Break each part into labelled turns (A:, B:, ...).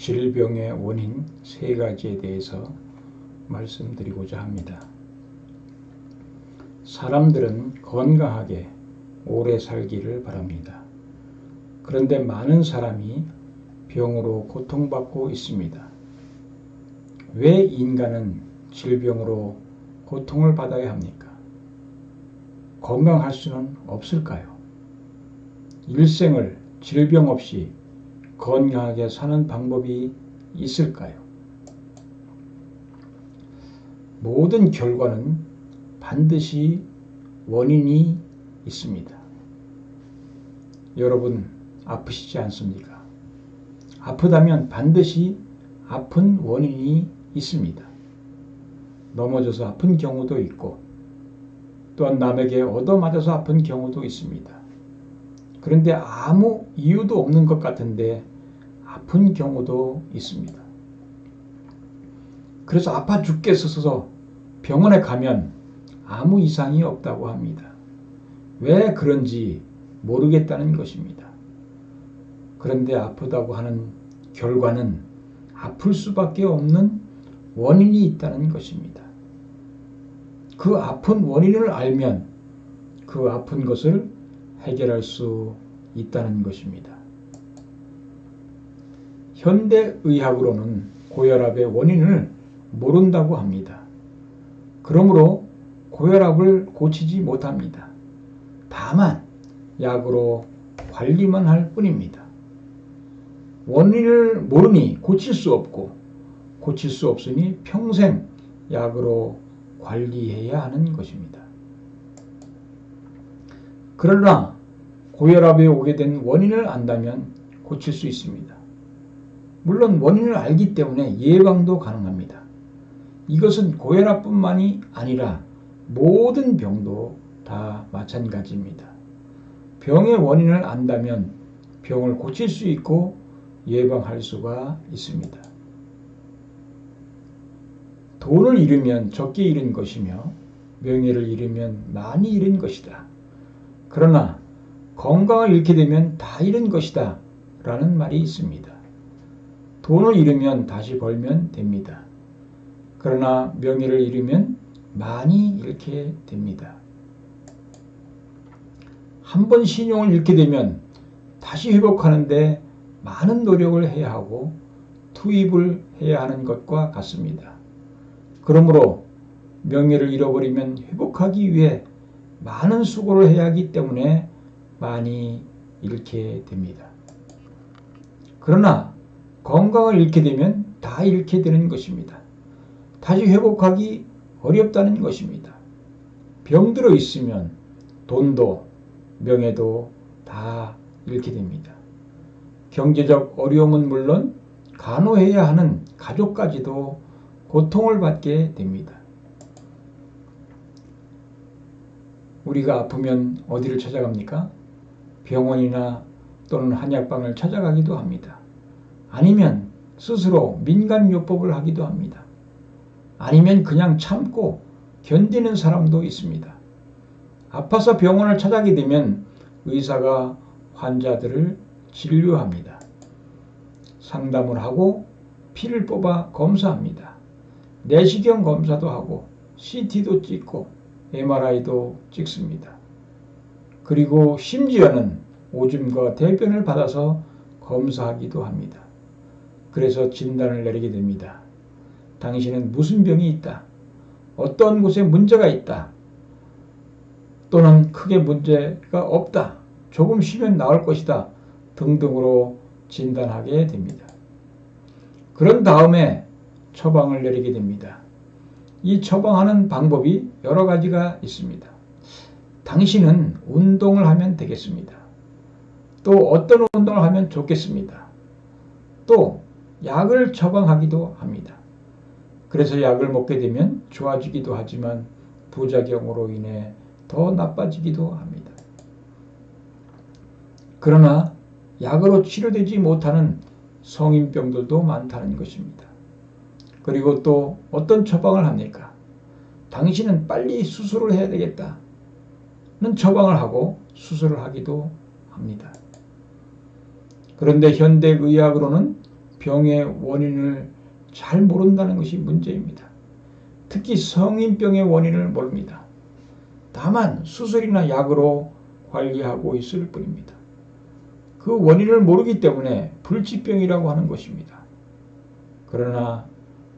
A: 질병의 원인 세 가지에 대해서 말씀드리고자 합니다. 사람들은 건강하게 오래 살기를 바랍니다. 그런데 많은 사람이 병으로 고통받고 있습니다. 왜 인간은 질병으로 고통을 받아야 합니까? 건강할 수는 없을까요? 일생을 질병 없이 건강하게 사는 방법이 있을까요? 모든 결과는 반드시 원인이 있습니다. 여러분 아프시지 않습니까? 아프다면 반드시 아픈 원인이 있습니다. 넘어져서 아픈 경우도 있고 또한 남에게 얻어맞아서 아픈 경우도 있습니다. 그런데 아무 이유도 없는 것 같은데 아픈 경우도 있습니다. 그래서 아파 죽겠어서 병원에 가면 아무 이상이 없다고 합니다. 왜 그런지 모르겠다는 것입니다. 그런데 아프다고 하는 결과는 아플 수밖에 없는 원인이 있다는 것입니다. 그 아픈 원인을 알면 그 아픈 것을 해결할 수 있다는 것입니다. 현대의학으로는 고혈압의 원인을 모른다고 합니다. 그러므로 고혈압을 고치지 못합니다. 다만 약으로 관리만 할 뿐입니다. 원인을 모르니 고칠 수 없고 고칠 수 없으니 평생 약으로 관리해야 하는 것입니다. 그러나 고혈압에 오게 된 원인을 안다면 고칠 수 있습니다. 물론 원인을 알기 때문에 예방도 가능합니다. 이것은 고혈압뿐만이 아니라 모든 병도 다 마찬가지입니다. 병의 원인을 안다면 병을 고칠 수 있고 예방할 수가 있습니다. 돈을 잃으면 적게 잃은 것이며 명예를 잃으면 많이 잃은 것이다. 그러나 건강을 잃게 되면 다 잃은 것이다. 라는 말이 있습니다. 돈을 잃으면 다시 벌면 됩니다. 그러나 명예를 잃으면 많이 잃게 됩니다. 한 번 신용을 잃게 되면 다시 회복하는데 많은 노력을 해야 하고 투입을 해야 하는 것과 같습니다. 그러므로 명예를 잃어버리면 회복하기 위해 많은 수고를 해야 하기 때문에 많이 잃게 됩니다. 그러나 건강을 잃게 되면 다 잃게 되는 것입니다. 다시 회복하기 어렵다는 것입니다. 병들어 있으면 돈도 명예도 다 잃게 됩니다. 경제적 어려움은 물론 간호해야 하는 가족까지도 고통을 받게 됩니다. 우리가 아프면 어디를 찾아갑니까? 병원이나 또는 한약방을 찾아가기도 합니다. 아니면 스스로 민간요법을 하기도 합니다. 아니면 그냥 참고 견디는 사람도 있습니다. 아파서 병원을 찾아게 되면 의사가 환자들을 진료합니다. 상담을 하고 피를 뽑아 검사합니다. 내시경 검사도 하고 CT도 찍고 MRI도 찍습니다. 그리고 심지어는 오줌과 대변을 받아서 검사하기도 합니다. 그래서 진단을 내리게 됩니다. 당신은 무슨 병이 있다. 어떤 곳에 문제가 있다. 또는 크게 문제가 없다. 조금 쉬면 나을 것이다. 등등으로 진단하게 됩니다. 그런 다음에 처방을 내리게 됩니다. 이 처방하는 방법이 여러 가지가 있습니다. 당신은 운동을 하면 되겠습니다. 또 어떤 운동을 하면 좋겠습니다. 또 약을 처방하기도 합니다. 그래서 약을 먹게 되면 좋아지기도 하지만 부작용으로 인해 더 나빠지기도 합니다. 그러나 약으로 치료되지 못하는 성인병들도 많다는 것입니다. 그리고 또 어떤 처방을 합니까? 당신은 빨리 수술을 해야 되겠다 는 처방을 하고 수술을 하기도 합니다. 그런데 현대의학으로는 병의 원인을 잘 모른다는 것이 문제입니다. 특히 성인병의 원인을 모릅니다. 다만 수술이나 약으로 관리하고 있을 뿐입니다. 그 원인을 모르기 때문에 불치병이라고 하는 것입니다. 그러나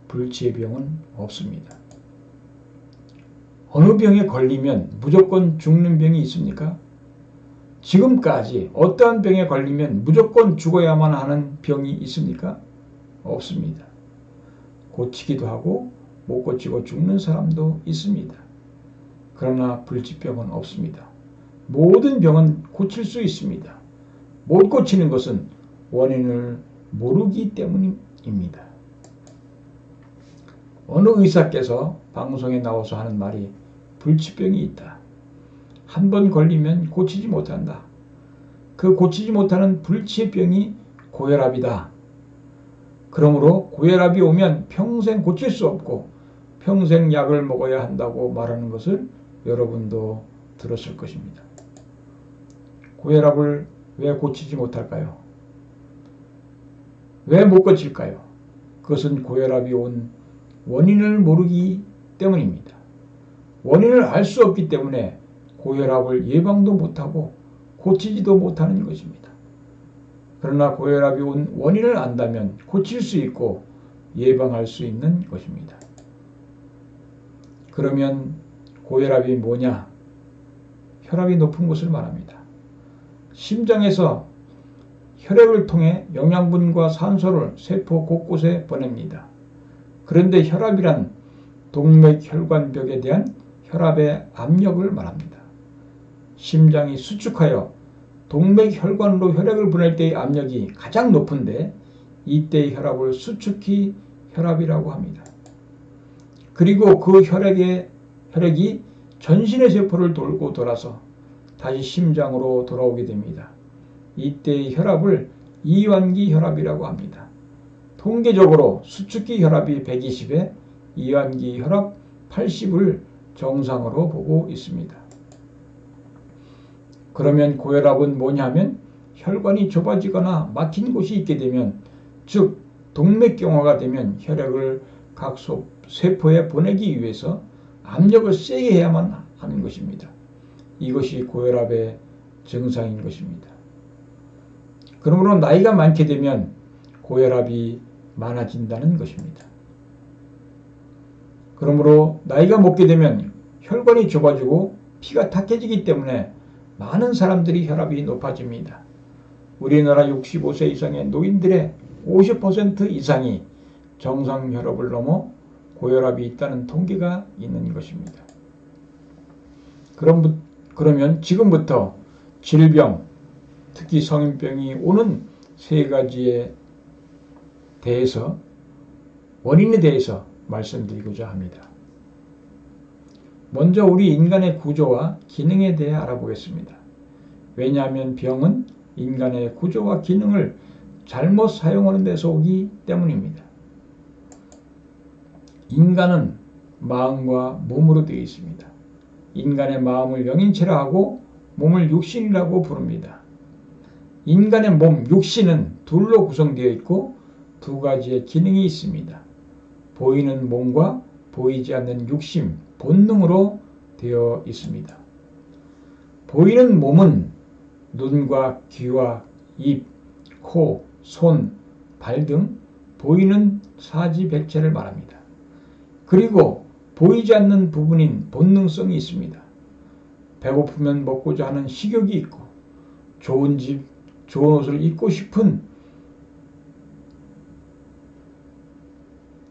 A: 불치의 병은 없습니다. 어느 병에 걸리면 무조건 죽는 병이 있습니까? 지금까지 어떠한 병에 걸리면 무조건 죽어야만 하는 병이 있습니까? 없습니다. 고치기도 하고 못 고치고 죽는 사람도 있습니다. 그러나 불치병은 없습니다. 모든 병은 고칠 수 있습니다. 못 고치는 것은 원인을 모르기 때문입니다. 어느 의사께서 방송에 나와서 하는 말이 불치병이 있다. 한 번 걸리면 고치지 못한다. 그 고치지 못하는 불치의 병이 고혈압이다. 그러므로 고혈압이 오면 평생 고칠 수 없고 평생 약을 먹어야 한다고 말하는 것을 여러분도 들었을 것입니다. 고혈압을 왜 고치지 못할까요? 왜 못 고칠까요? 그것은 고혈압이 온 원인을 모르기 때문입니다. 원인을 알 수 없기 때문에 고혈압을 예방도 못하고 고치지도 못하는 것입니다. 그러나 고혈압이 온 원인을 안다면 고칠 수 있고 예방할 수 있는 것입니다. 그러면 고혈압이 뭐냐? 혈압이 높은 것을 말합니다. 심장에서 혈액을 통해 영양분과 산소를 세포 곳곳에 보냅니다. 그런데 혈압이란 동맥 혈관벽에 대한 혈압의 압력을 말합니다. 심장이 수축하여 동맥혈관으로 혈액을 보낼 때의 압력이 가장 높은데 이때의 혈압을 수축기 혈압이라고 합니다. 그리고 그 혈액의 혈액이 전신의 세포를 돌고 돌아서 다시 심장으로 돌아오게 됩니다. 이때의 혈압을 이완기 혈압이라고 합니다. 통계적으로 수축기 혈압이 120에 이완기 혈압 80을 정상으로 보고 있습니다. 그러면 고혈압은 뭐냐면 혈관이 좁아지거나 막힌 곳이 있게 되면 즉 동맥경화가 되면 혈액을 각 세포에 보내기 위해서 압력을 세게 해야만 하는 것입니다. 이것이 고혈압의 증상인 것입니다. 그러므로 나이가 많게 되면 고혈압이 많아진다는 것입니다. 그러므로 나이가 먹게 되면 혈관이 좁아지고 피가 탁해지기 때문에 많은 사람들이 혈압이 높아집니다. 우리나라 65세 이상의 노인들의 50% 이상이 정상 혈압을 넘어 고혈압이 있다는 통계가 있는 것입니다. 그럼, 그러면 지금부터 질병, 특히 성인병이 오는 세 가지에 대해서 원인에 대해서 말씀드리고자 합니다. 먼저 우리 인간의 구조와 기능에 대해 알아보겠습니다. 왜냐하면 병은 인간의 구조와 기능을 잘못 사용하는 데서 오기 때문입니다. 인간은 마음과 몸으로 되어 있습니다. 인간의 마음을 영인체라 하고 몸을 육신이라고 부릅니다. 인간의 몸, 육신은 둘로 구성되어 있고 두 가지의 기능이 있습니다. 보이는 몸과 보이지 않는 육심, 본능으로 되어 있습니다. 보이는 몸은 눈과 귀와 입, 코, 손, 발 등 보이는 사지백체를 말합니다. 그리고 보이지 않는 부분인 본능성이 있습니다. 배고프면 먹고자 하는 식욕이 있고 좋은 집, 좋은 옷을 입고 싶은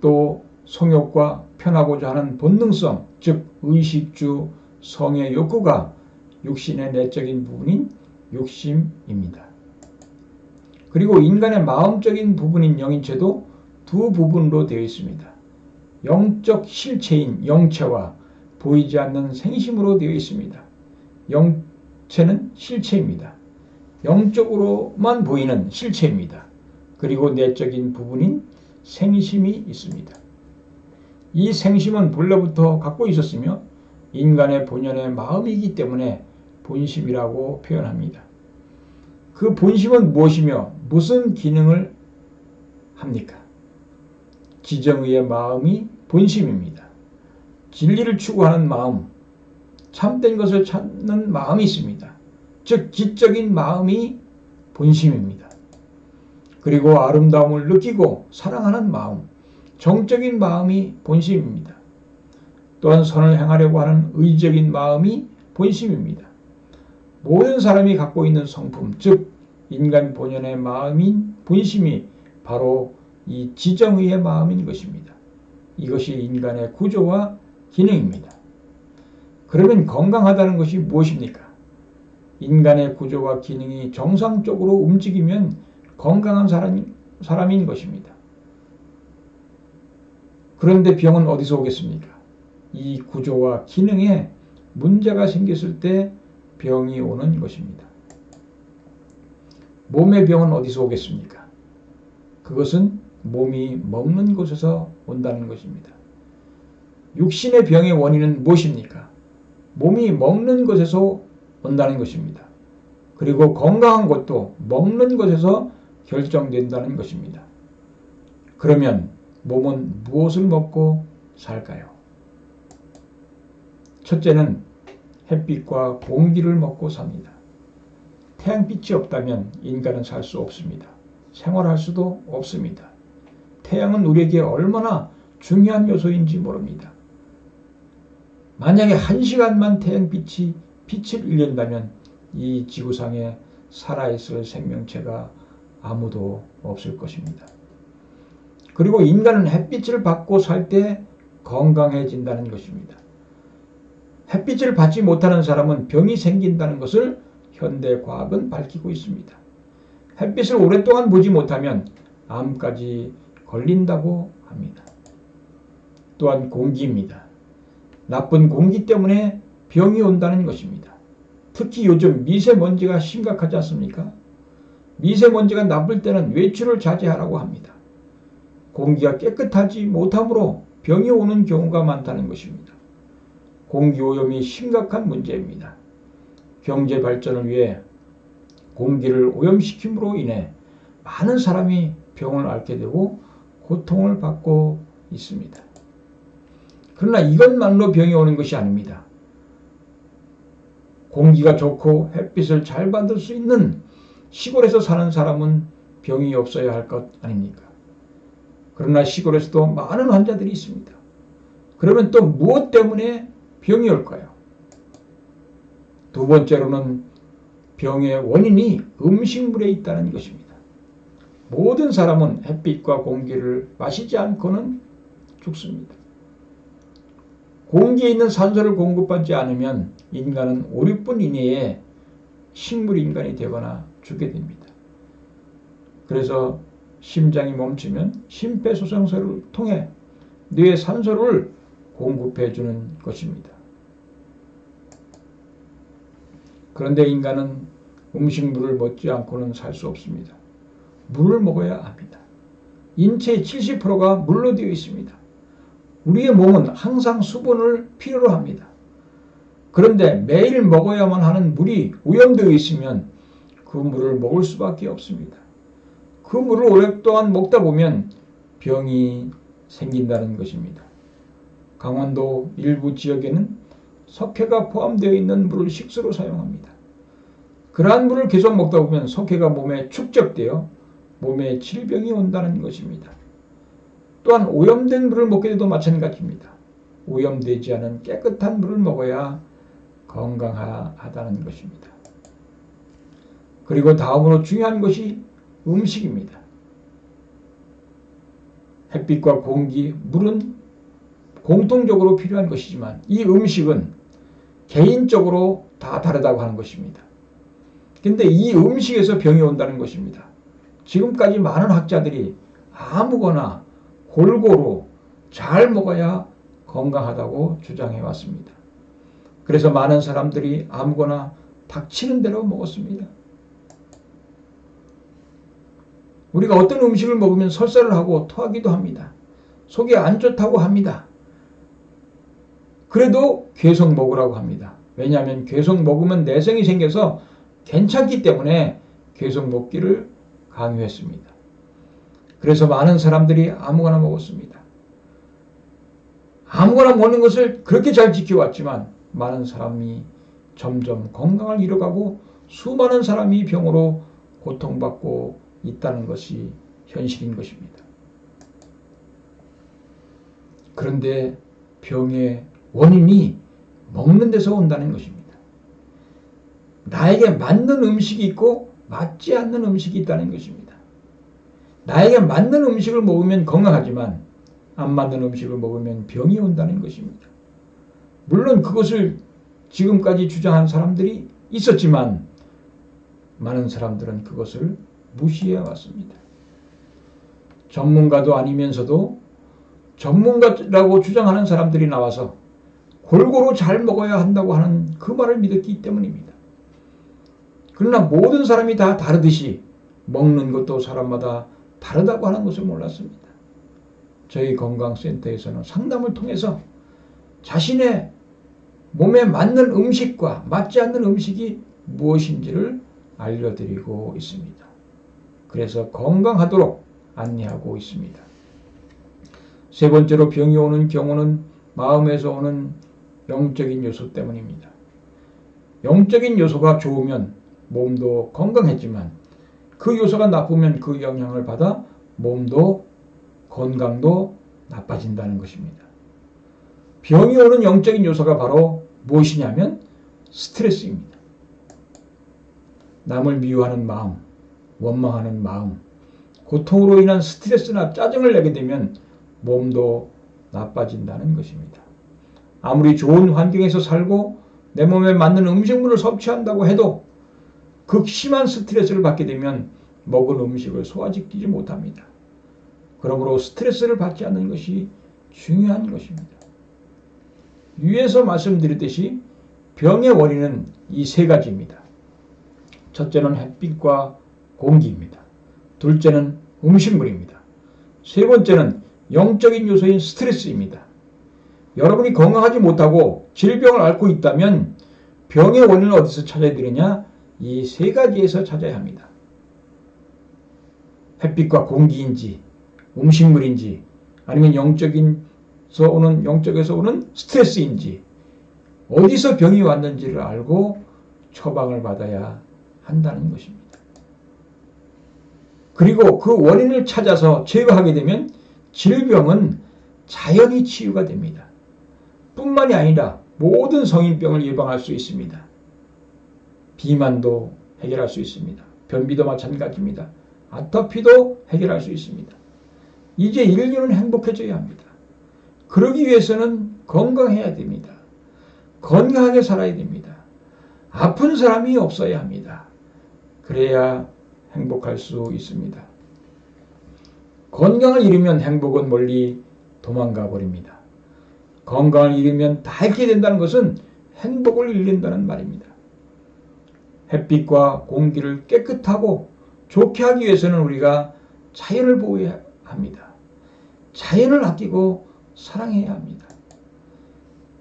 A: 또 성욕과 편하고자 하는 본능성, 즉 의식주 성의 욕구가 육신의 내적인 부분인 욕심입니다. 그리고 인간의 마음적인 부분인 영인체도 두 부분으로 되어 있습니다. 영적 실체인 영체와 보이지 않는 생심으로 되어 있습니다. 영체는 실체입니다. 영적으로만 보이는 실체입니다. 그리고 내적인 부분인 생심이 있습니다. 이 생심은 본래부터 갖고 있었으며 인간의 본연의 마음이기 때문에 본심이라고 표현합니다. 그 본심은 무엇이며 무슨 기능을 합니까? 지정의의 마음이 본심입니다. 진리를 추구하는 마음, 참된 것을 찾는 마음이 있습니다. 즉, 지적인 마음이 본심입니다. 그리고 아름다움을 느끼고 사랑하는 마음, 정적인 마음이 본심입니다. 또한 선을 행하려고 하는 의적인 마음이 본심입니다. 모든 사람이 갖고 있는 성품, 즉 인간 본연의 마음인 본심이 바로 이 지정의의 마음인 것입니다. 이것이 인간의 구조와 기능입니다. 그러면 건강하다는 것이 무엇입니까? 인간의 구조와 기능이 정상적으로 움직이면 건강한 사람, 사람인 것입니다. 그런데 병은 어디서 오겠습니까? 이 구조와 기능에 문제가 생겼을 때 병이 오는 것입니다. 몸의 병은 어디서 오겠습니까? 그것은 몸이 먹는 곳에서 온다는 것입니다. 육신의 병의 원인은 무엇입니까? 몸이 먹는 것에서 온다는 것입니다. 그리고 건강한 것도 먹는 것에서 결정된다는 것입니다. 그러면 몸은 무엇을 먹고 살까요? 첫째는 햇빛과 공기를 먹고 삽니다. 태양빛이 없다면 인간은 살 수 없습니다. 생활할 수도 없습니다. 태양은 우리에게 얼마나 중요한 요소인지 모릅니다. 만약에 한 시간만 태양빛이 빛을 잃는다면 이 지구상에 살아있을 생명체가 아무도 없을 것입니다. 그리고 인간은 햇빛을 받고 살 때 건강해진다는 것입니다. 햇빛을 받지 못하는 사람은 병이 생긴다는 것을 현대 과학은 밝히고 있습니다. 햇빛을 오랫동안 보지 못하면 암까지 걸린다고 합니다. 또한 공기입니다. 나쁜 공기 때문에 병이 온다는 것입니다. 특히 요즘 미세먼지가 심각하지 않습니까? 미세먼지가 나쁠 때는 외출을 자제하라고 합니다. 공기가 깨끗하지 못함으로 병이 오는 경우가 많다는 것입니다. 공기오염이 심각한 문제입니다. 경제 발전을 위해 공기를 오염시킴으로 인해 많은 사람이 병을 앓게 되고 고통을 받고 있습니다. 그러나 이것만로 병이 오는 것이 아닙니다. 공기가 좋고 햇빛을 잘 받을 수 있는 시골에서 사는 사람은 병이 없어야 할 것 아닙니까? 그러나 시골에서도 많은 환자들이 있습니다. 그러면 또 무엇 때문에 병이 올까요? 두 번째로는 병의 원인이 음식물에 있다는 것입니다. 모든 사람은 햇빛과 공기를 마시지 않고는 죽습니다. 공기에 있는 산소를 공급받지 않으면 인간은 5, 6분 이내에 식물 인간이 되거나 죽게 됩니다. 그래서 심장이 멈추면 심폐소생술을 통해 뇌에 산소를 공급해 주는 것입니다. 그런데 인간은 음식물을 먹지 않고는 살 수 없습니다. 물을 먹어야 합니다. 인체의 70%가 물로 되어 있습니다. 우리의 몸은 항상 수분을 필요로 합니다. 그런데 매일 먹어야만 하는 물이 오염되어 있으면 그 물을 먹을 수밖에 없습니다. 그 물을 오랫동안 먹다 보면 병이 생긴다는 것입니다. 강원도 일부 지역에는 석회가 포함되어 있는 물을 식수로 사용합니다. 그러한 물을 계속 먹다 보면 석회가 몸에 축적되어 몸에 질병이 온다는 것입니다. 또한 오염된 물을 먹게 돼도 마찬가지입니다. 오염되지 않은 깨끗한 물을 먹어야 건강하다는 것입니다. 그리고 다음으로 중요한 것이 음식입니다. 햇빛과 공기, 물은 공통적으로 필요한 것이지만 이 음식은 개인적으로 다 다르다고 하는 것입니다. 근데 이 음식에서 병이 온다는 것입니다. 지금까지 많은 학자들이 아무거나 골고루 잘 먹어야 건강하다고 주장해 왔습니다. 그래서 많은 사람들이 아무거나 닥치는 대로 먹었습니다. 우리가 어떤 음식을 먹으면 설사를 하고 토하기도 합니다. 속이 안 좋다고 합니다. 그래도 계속 먹으라고 합니다. 왜냐하면 계속 먹으면 내성이 생겨서 괜찮기 때문에 계속 먹기를 강요했습니다. 그래서 많은 사람들이 아무거나 먹었습니다. 아무거나 먹는 것을 그렇게 잘 지켜왔지만 많은 사람이 점점 건강을 잃어가고 수많은 사람이 병으로 고통받고 있다는 것이 현실인 것입니다. 그런데 병의 원인이 먹는 데서 온다는 것입니다. 나에게 맞는 음식이 있고 맞지 않는 음식이 있다는 것입니다. 나에게 맞는 음식을 먹으면 건강하지만 안 맞는 음식을 먹으면 병이 온다는 것입니다. 물론 그것을 지금까지 주장한 사람들이 있었지만 많은 사람들은 그것을 무시해 왔습니다. 전문가도 아니면서도 전문가라고 주장하는 사람들이 나와서 골고루 잘 먹어야 한다고 하는 그 말을 믿었기 때문입니다. 그러나 모든 사람이 다 다르듯이 먹는 것도 사람마다 다르다고 하는 것을 몰랐습니다. 저희 건강센터에서는 상담을 통해서 자신의 몸에 맞는 음식과 맞지 않는 음식이 무엇인지를 알려드리고 있습니다. 그래서 건강하도록 안내하고 있습니다. 세 번째로 병이 오는 경우는 마음에서 오는 영적인 요소 때문입니다. 영적인 요소가 좋으면 몸도 건강했지만 그 요소가 나쁘면 그 영향을 받아 몸도 건강도 나빠진다는 것입니다. 병이 오는 영적인 요소가 바로 무엇이냐면 스트레스입니다. 남을 미워하는 마음, 원망하는 마음, 고통으로 인한 스트레스나 짜증을 내게 되면 몸도 나빠진다는 것입니다. 아무리 좋은 환경에서 살고 내 몸에 맞는 음식물을 섭취한다고 해도 극심한 스트레스를 받게 되면 먹은 음식을 소화시키지 못합니다. 그러므로 스트레스를 받지 않는 것이 중요한 것입니다. 위에서 말씀드렸듯이 병의 원인은 이 세 가지입니다. 첫째는 햇빛과 공기입니다. 둘째는 음식물입니다. 세 번째는 영적인 요소인 스트레스입니다. 여러분이 건강하지 못하고 질병을 앓고 있다면 병의 원인을 어디서 찾아야 되느냐? 이 세 가지에서 찾아야 합니다. 햇빛과 공기인지, 음식물인지, 아니면 영적인서 오는, 영적에서 오는 스트레스인지, 어디서 병이 왔는지를 알고 처방을 받아야 한다는 것입니다. 그리고 그 원인을 찾아서 제거하게 되면 질병은 자연히 치유가 됩니다. 뿐만이 아니라 모든 성인병을 예방할 수 있습니다. 비만도 해결할 수 있습니다. 변비도 마찬가지입니다. 아토피도 해결할 수 있습니다. 이제 인류는 행복해져야 합니다. 그러기 위해서는 건강해야 됩니다. 건강하게 살아야 됩니다. 아픈 사람이 없어야 합니다. 그래야 행복할 수 있습니다. 건강을 잃으면 행복은 멀리 도망가 버립니다. 건강을 잃으면 다 잃게 된다는 것은 행복을 잃는다는 말입니다. 햇빛과 공기를 깨끗하고 좋게 하기 위해서는 우리가 자연을 보호해야 합니다. 자연을 아끼고 사랑해야 합니다.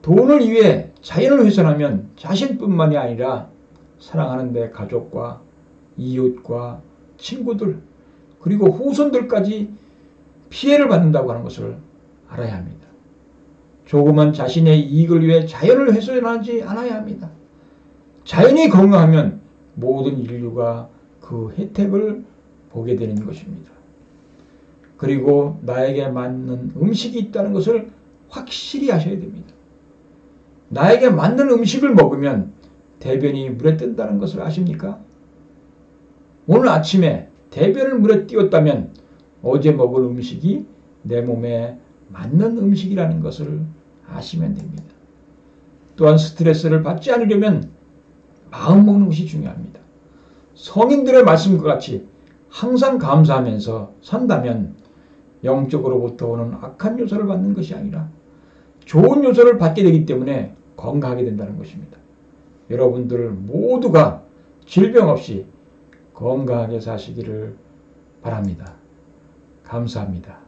A: 돈을 위해 자연을 훼손하면 자신뿐만이 아니라 사랑하는 내 가족과 이웃과 친구들 그리고 후손들까지 피해를 받는다고 하는 것을 알아야 합니다. 조금은 자신의 이익을 위해 자연을 훼손하지 않아야 합니다. 자연이 건강하면 모든 인류가 그 혜택을 보게 되는 것입니다. 그리고 나에게 맞는 음식이 있다는 것을 확실히 하셔야 됩니다. 나에게 맞는 음식을 먹으면 대변이 물에 뜬다는 것을 아십니까? 오늘 아침에 대변을 물에 띄웠다면 어제 먹은 음식이 내 몸에 맞는 음식이라는 것을 아시면 됩니다. 또한 스트레스를 받지 않으려면 마음 먹는 것이 중요합니다. 성인들의 말씀과 같이 항상 감사하면서 산다면 영적으로부터 오는 악한 요소를 받는 것이 아니라 좋은 요소를 받게 되기 때문에 건강하게 된다는 것입니다. 여러분들 모두가 질병 없이 건강하게 사시기를 바랍니다. 감사합니다.